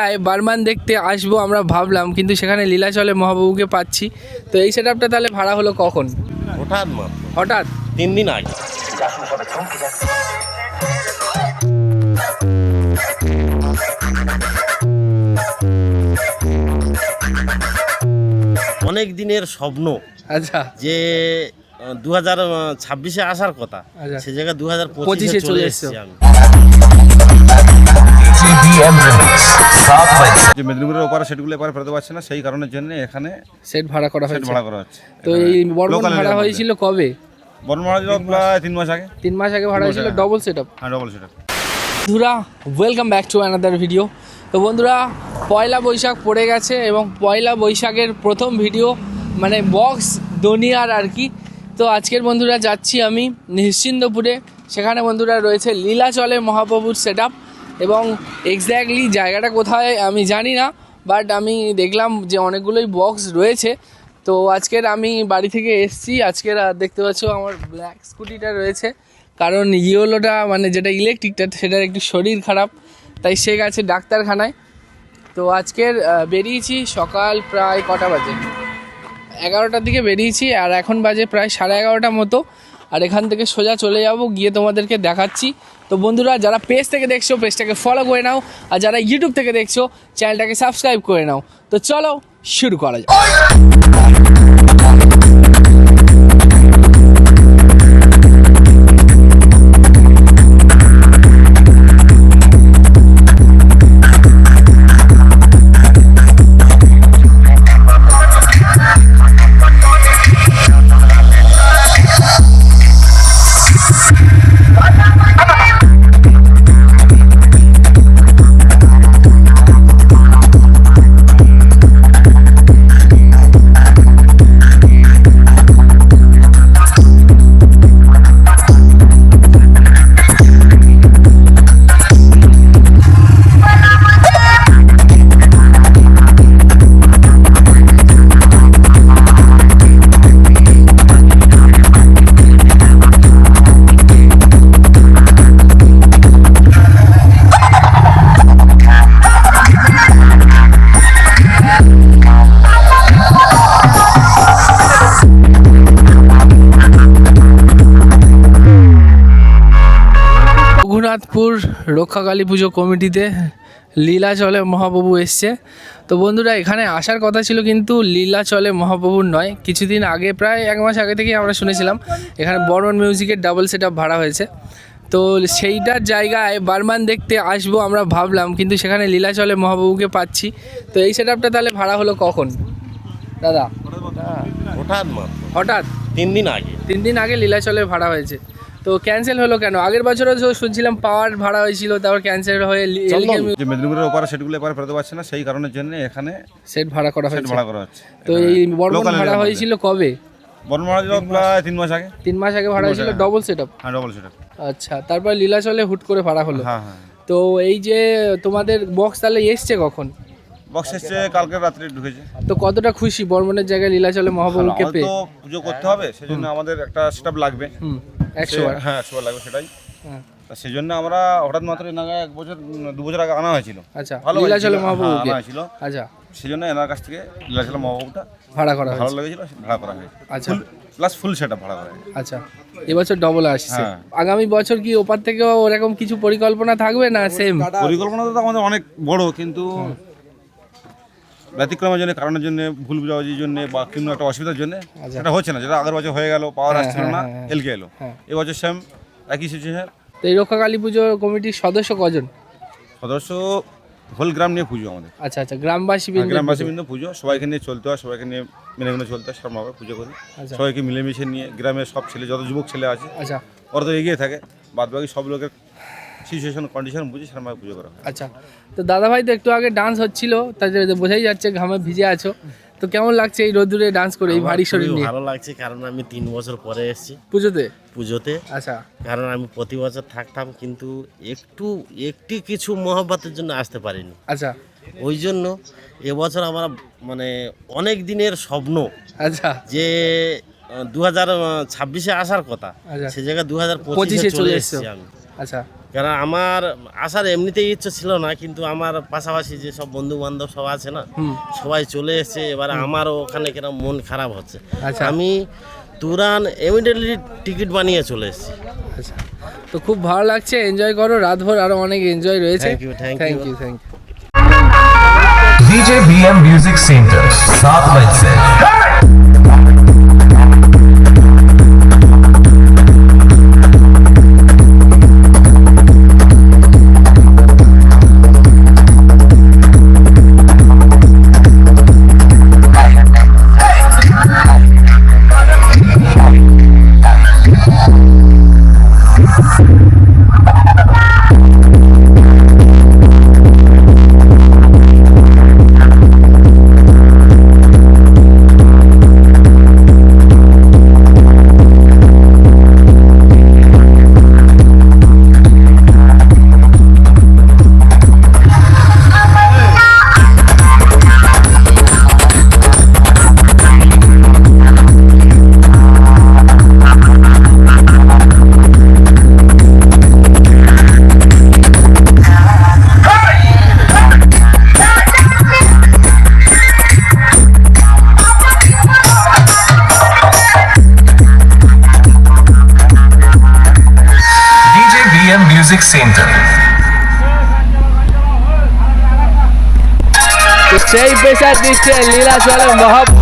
তাই বারমান দেখতে আসব আমরা ভাবলাম কিন্তু সেখানে লীলাচলে মহাবাবুকে পাচ্ছি। তো এই সেট আপটা তাহলে ভাড়া হলো কখন? হঠাৎ হঠাৎ? তিন দিন আগে। অনেক দিনের স্বপ্ন আচ্ছা। যে দু হাজার ছাব্বিশে আসার কথা। আচ্ছা। সে জায়গায় দু হাজার পঁচিশে চলে এসেছি। আমি। যে মেদিনীপুরের ওপারে সেটগুলো এপারে ফেরতে পারছে না সেই কারণের জন্য এখানে সেট ভাড়া করা সেট হয়েছে। ভাড়া করা হচ্ছে। তো এই বর্মন ভাড়া হয়েছিল কবে? ভাড়া ছিল প্রায় তিন মাস আগে। তিন মাস আগে ভাড়া হয়েছিল। ডবল সেট আপ হ্যাঁ ডবল সেটা বন্ধুরা welcome back to another video তো বন্ধুরা পয়লা বৈশাখ পড়ে গেছে এবং পয়লা বৈশাখের প্রথম ভিডিও মানে বক্স দুনিয়ার আর কি। তো আজকের বন্ধুরা যাচ্ছি আমি নিশ্চিন্দপুরে। সেখানে বন্ধুরা রয়েছে লীলাচলে মহাপ্রভুর সেট এবং এক্স্যাক্টলি জায়গাটা কোথায় আমি জানি না বাট আমি দেখলাম যে অনেকগুলোই বক্স রয়েছে। তো আজকের আমি বাড়ি থেকে এসছি, আজকের দেখতে পাচ্ছ আমার ব্ল্যাক স্কুটিটা রয়েছে। কারণ ইয়েলোটা মানে যেটা ইলেকট্রিকটা সেটার একটু শরীর খারাপ, তাই সে গেছে ডাক্তারখানায়। তো আজকের বেরিয়েছি সকাল প্রায় কটা বাজে। এগারোটার দিকে বেরিয়েছি আর এখন বাজে প্রায় সাড়ে এগারোটার মতো। আর এখান থেকে সোজা চলে যাব, গিয়ে তোমাদেরকে দেখাচ্ছি। তো বন্ধুরা, যারা পেজ থেকে দেখছ পেজটাকে ফলো করে নাও। আর যারা ইউটিউব থেকে দেখছ চ্যানেলটাকে সাবস্ক্রাইব করে নাও। তো চলো, শুরু করা যাক। রঘুনাথপুর রক্ষাকালী পুজো কমিটিতে লীলাচলে মহাপ্রভু এসছে। তো বন্ধুরা এখানে আসার কথা ছিল কিন্তু লীলাচলে মহাপ্রভুর নয়। কিছুদিন আগে প্রায় এক মাস আগে থেকেই আমরা শুনেছিলাম এখানে বর্মন মিউজিকের ডাবল সেট ভাড়া হয়েছে। তো সেইটার জায়গায় বারমান দেখতে আসব আমরা ভাবলাম কিন্তু সেখানে লীলাচলে মহাপ্রভুকে পাচ্ছি। তো এই সেট আপটা তাহলে ভাড়া হলো কখন? দাদা? হঠাৎ হঠাৎ? তিন দিন আগে। তিন দিন আগে লীলাচলে ভাড়া হয়েছে। তো ক্যান্সেল হলো কেন? আগের বছরও তো শুনছিলাম পাওয়ার ভাড়া হয়েছিল তারপর ক্যান্সেল হয়ে। যে মেদিনীপুরের ওপারে সেটগুলো এপারে ফেরতে পারছে না সেই কারণের জন্য এখানে সেট ভাড়া করা সেট হয়েছে। ভাড়া করা হচ্ছে। তো এই বর্মন ভাড়া হয়েছিল কবে? ভাড়া ছিল প্রায় তিন মাস আগে। তিন মাস আগে ভাড়া হয়েছিল ডবল সেট হ্যাঁ ডবল সেটা আচ্ছা তারপর লীলাচলে হুট করে ভাড়া হলো। হ্যাঁ হ্যাঁ। তো এই যে তোমাদের বক্স তাহলে এসছে কখন? বক্স এসছে কালকে রাত্রে ঢুকেছে। তো কতটা খুশি বর্মনের জায়গায় লীলাচলে মহাপ্রভুকে আমাদের পেয়ে? পুজো করতে হবে সেই জন্য আমাদের একটা সেটআপ লাগবে। হুম। একশো হ্যাঁ একশো বার লাগবে সেটাই। হ্যাঁ, সেই জন্য আমরা হঠাৎ মাত্র এনাকে এক বছর দু বছর আগে আনা হয়েছিল। আচ্ছা ভালো লীলাচলে মহাপ্রভুকে হ্যাঁ, আনা হয়েছিল। আচ্ছা। সেই জন্য এনার কাছ থেকে লীলাচলা মহাবাবুটা ভাড়া করা ভালো লেগেছিল ভাড়া করা হয়েছে। আচ্ছা। প্লাস ফুল সেট ভাড়া করা আচ্ছা এবছর ডবল আসছে। হ্যাঁ। আগামী বছর কি ওপার থেকেও ওরকম কিছু পরিকল্পনা থাকবে না সেম পরিকল্পনা তো আমাদের অনেক বড় কিন্তু ব্যতিক্রমের জন্য কারণের জন্য ভুল বুঝাবুঝির জন্য বা কোনো একটা অসুবিধার জন্য সেটা হচ্ছে না। যেটা আগের বছর হয়ে গেল পাওয়ার হ্যাঁ, আসছিল না হ্যাঁ, হ্যাঁ। এলকে এলো। এবছর সেম একই সিচুয়েশন তো এই রক্ষাকালী পুজো কমিটির সদস্য কজন? সদস্য হোল গ্রাম নিয়ে পুজো আমাদের। আচ্ছা আচ্ছা গ্রামবাসী গ্রামবাসী বিন্দু পুজো। সবাইকে নিয়ে চলতে হয় সবাইকে নিয়ে মেনে মেনে চলতে হয় সেরকমভাবে পুজো করি। আচ্ছা। সবাইকে মিলেমিশে নিয়ে গ্রামের সব ছেলে যত যুবক ছেলে আছে আচ্ছা। ওরা তো এগিয়ে থাকে বাদ বাকি সব লোকের সিচুয়েশন কন্ডিশন বুঝে সেরকমভাবে পুজো করা হয়। আচ্ছা তো দাদা ভাই তো একটু আগে ডান্স হচ্ছিল তাতে বোঝাই যাচ্ছে ঘামে ভিজে আছো। তো কেমন লাগছে এই রোদ্দুরে ডান্স করে এই ভারী শরীর নিয়ে? ভালো লাগছে কারণ আমি তিন বছর পরে এসেছি। পুজোতে? পুজোতে। আচ্ছা। কারণ আমি প্রতি বছর থাকতাম কিন্তু একটু একটি কিছু মহব্বতের জন্য আসতে পারিনি। আচ্ছা। ওই জন্য এবছর আমার মানে অনেক দিনের স্বপ্ন আচ্ছা। যে দু হাজার ছাব্বিশে আসার কথা। আচ্ছা। সে জায়গায় দু হাজার পঁচিশে চলে এসেছি আমি। আচ্ছা। কারণ আমার আসার এমনিতেই ইচ্ছা ছিল না কিন্তু আমার পাশাপাশি যে সব বন্ধু বান্ধব সব আছে না সবাই চলে এসছে এবার আমারও ওখানে কিরম মন খারাপ হচ্ছে। আচ্ছা। আমি তুরান ইমিডিয়েটলি টিকিট বানিয়ে চলে এসেছি। আচ্ছা। তো খুব ভালো লাগছে এনজয় করো রাতভর আরও অনেক এনজয় রয়েছে। Thank you thank you thank you সেই পেশা দিচ্ছে লীলাচলে মহাপ্রভু